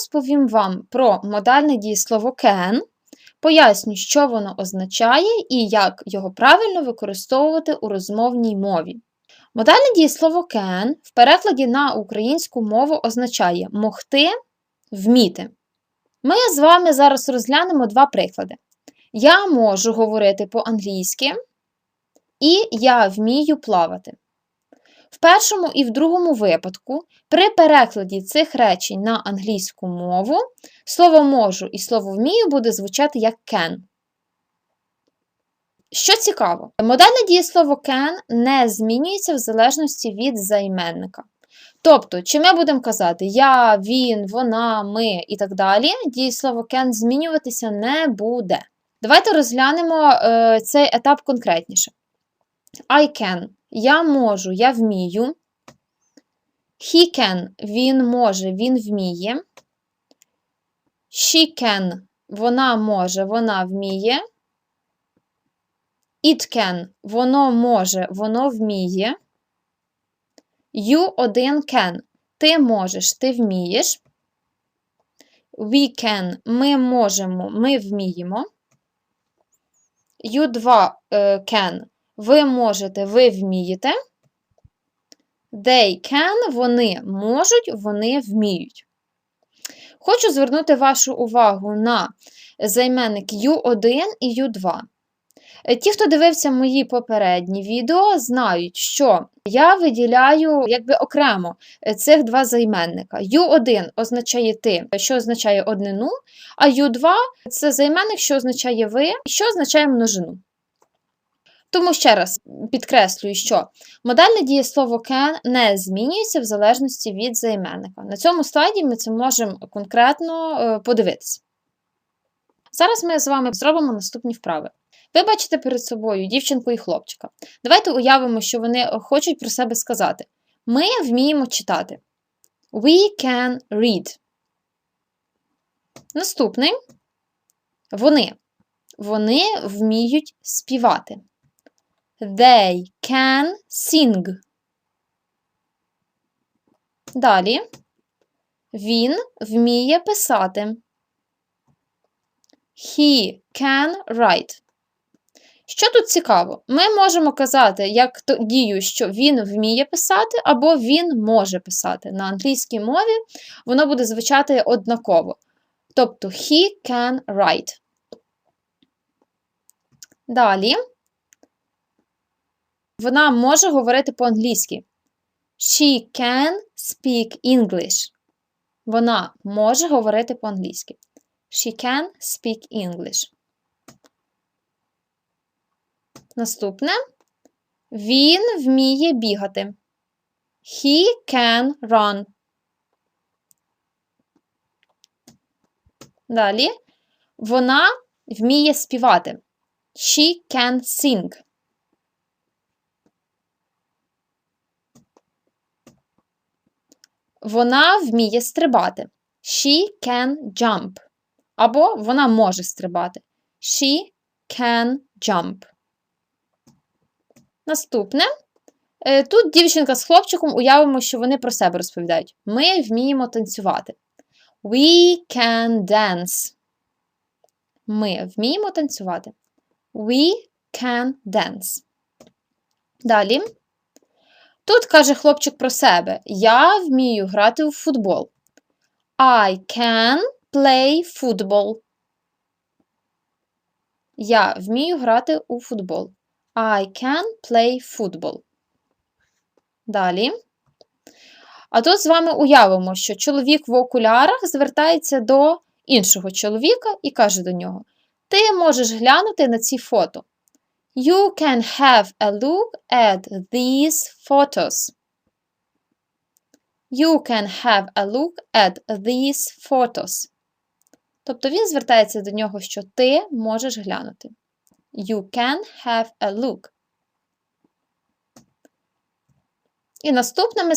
розповім вам про модальне дієслово can, поясню, що воно означає і як його правильно використовувати у розмовній мові. Модальне дієслово can в перекладі на українську мову означає могти, вміти. Ми з вами зараз розглянемо два приклади. Я можу говорити по-англійськи, і я вмію плавати. В першому і в другому випадку, при перекладі цих речень на англійську мову, слово можу і слово вмію буде звучати як can. Що цікаво, модальне дієслово can не змінюється в залежності від займенника. Тобто, чи ми будемо казати я, він, вона, ми і так далі, дієслово can змінюватися не буде. Давайте розглянемо е, цей етап конкретніше. I can я можу, я вмію. He can він може, він вміє. She can вона може, вона вміє. It can воно може, воно вміє. You один can. Ти можеш, ти вмієш. We can ми можемо, ми вміємо. You два can ви можете, ви вмієте. They can, вони можуть, вони вміють. Хочу звернути вашу увагу на займенник U1 і U2. Ті, хто дивився мої попередні відео, знають, що я виділяю якби окремо цих два займенника. U1 означає ти, що означає однину, а U2 це займенник, що означає ви, що означає множину. Тому ще раз підкреслюю, що модальне дієслово can не змінюється в залежності від займенника. На цьому слайді ми це можемо конкретно е, подивитися. Зараз ми з вами зробимо наступні вправи. Ви бачите перед собою дівчинку і хлопчика. Давайте уявимо, що вони хочуть про себе сказати. Ми вміємо читати. We can read. Наступний вони. Вони вміють співати. They can sing. Далі він вміє писати. He can write. Що тут цікаво? Ми можемо казати як дію, що він вміє писати, або він може писати. На англійській мові воно буде звучати однаково. Тобто he can write. Далі вона може говорити по-англійськи. She can speak English. Вона може говорити по-англійськи. She can speak English. Наступне. Він вміє бігати. He can run. Далі. Вона вміє співати. She can sing. Вона вміє стрибати. She can jump. Або вона може стрибати. She can jump. Наступне. Е, тут дівчинка з хлопчиком уявимо, що вони про себе розповідають. Ми вміємо танцювати. We can dance. Ми вміємо танцювати. We can dance. Далі. Тут каже хлопчик про себе: Я вмію грати у футбол. I can play football. Я вмію грати у футбол. I can play football. Далі. А тут з вами уявимо, що чоловік в окулярах звертається до іншого чоловіка і каже до нього: Ти можеш глянути на ці фото. You can have a look at these photos. You can have a look at these photos. Тобто він звертається до нього, що ти можеш глянути. You can have a look. І наступне ми